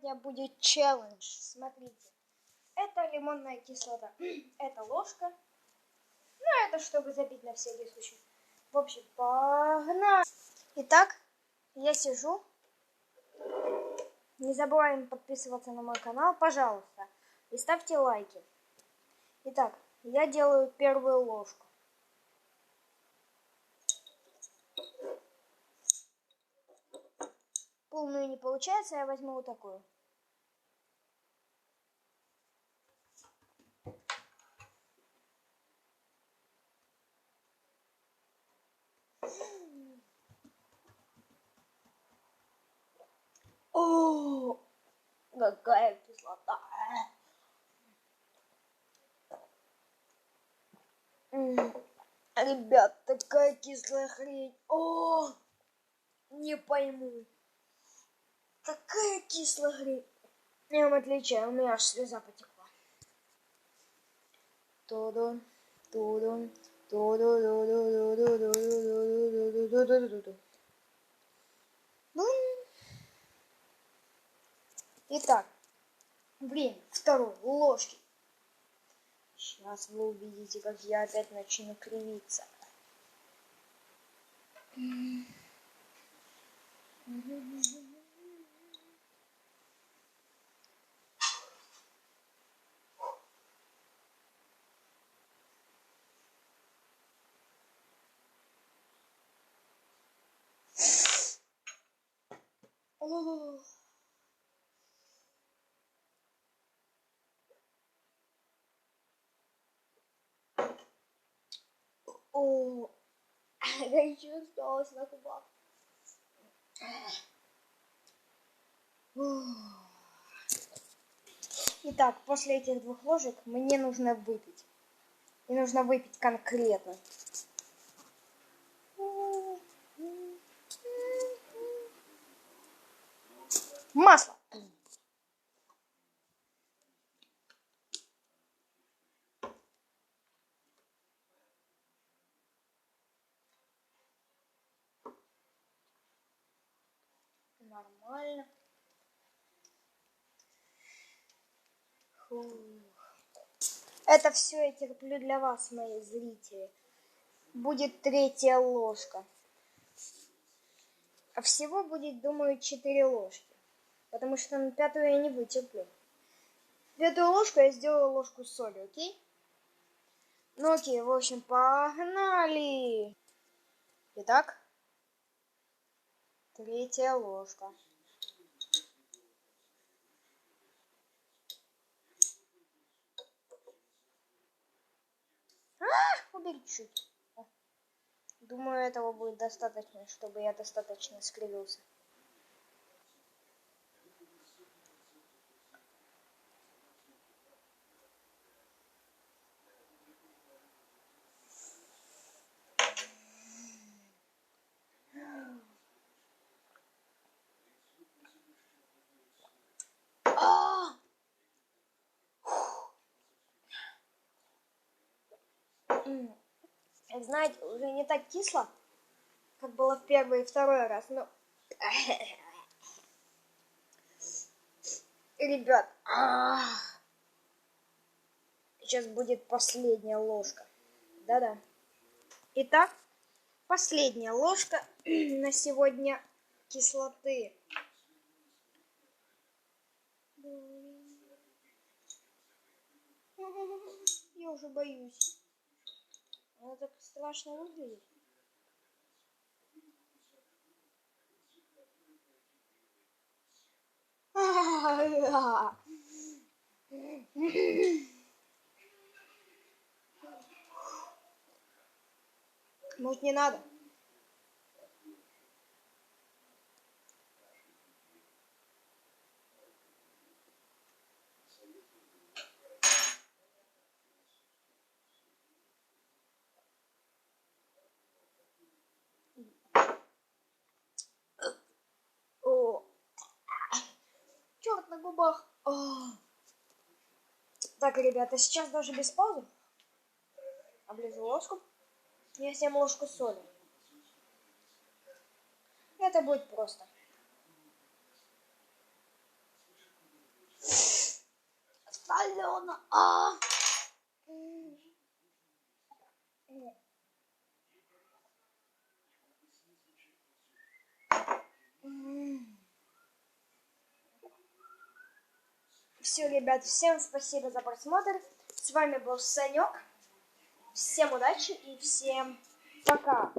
сегодня будет челлендж. Смотрите. Это лимонная кислота. Это ложка. Ну, это чтобы забить на всякий случай. В общем, погнали. Итак, я сижу. Не забываем подписываться на мой канал, пожалуйста. И ставьте лайки. Итак, я делаю первую ложку. Полную не получается, я возьму вот такую. О, какая кислота. Ребят, такая кислая хрень. О, не пойму. Такая кислая хрень. Я вам отличаю, у меня аж слеза потекла. Тудун, тудун, Итак, время второй ложки. Сейчас вы увидите, как я опять начну кривиться. Mm-hmm. О, О, еще осталось на губах. Итак, после этих двух ложек мне нужно выпить. И нужно выпить конкретно. Масло. Нормально. Фух. Это все я терплю для вас, мои зрители. Будет третья ложка. А всего будет, думаю, четыре ложки. Потому что на пятую я не вытерплю. Пятую ложку я сделаю ложку соли, окей? Ну окей, в общем, погнали! Итак, третья ложка. А, убери чуть. Думаю, этого будет достаточно, чтобы я достаточно скривился. Знаете, уже не так кисло, как было в первый и второй раз, но... Ребят, сейчас будет последняя ложка. Да-да. Итак, последняя ложка на сегодня кислоты. Я уже боюсь. Она так страшно выглядит. Может не надо? Черт на губах. О. Так, ребята, сейчас даже без паузы. Облизу ложку. Я съем ложку соли. Это будет просто. Солено. А. -а. Все, ребят, всем спасибо за просмотр. С вами был Санек. Всем удачи и всем пока.